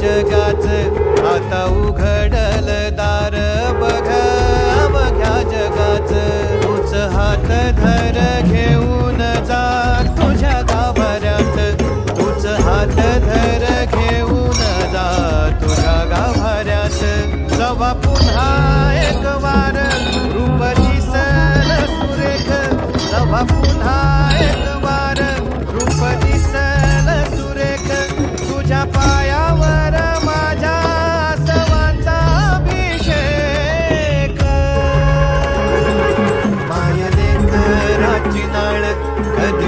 जगाच आता उघडल दार बघा बघ्या जगाच. उच हात धर घेऊन जा तुझ्या गाभाऱ्यात. उच हात धर घेऊन जा तुझ्या गाभाऱ्यात. जवा पुन्हा एक वार रूप दिसल सुरेख. जवा पुन्हा एक वार रूप दिसल सुरेख. तुझ्या पा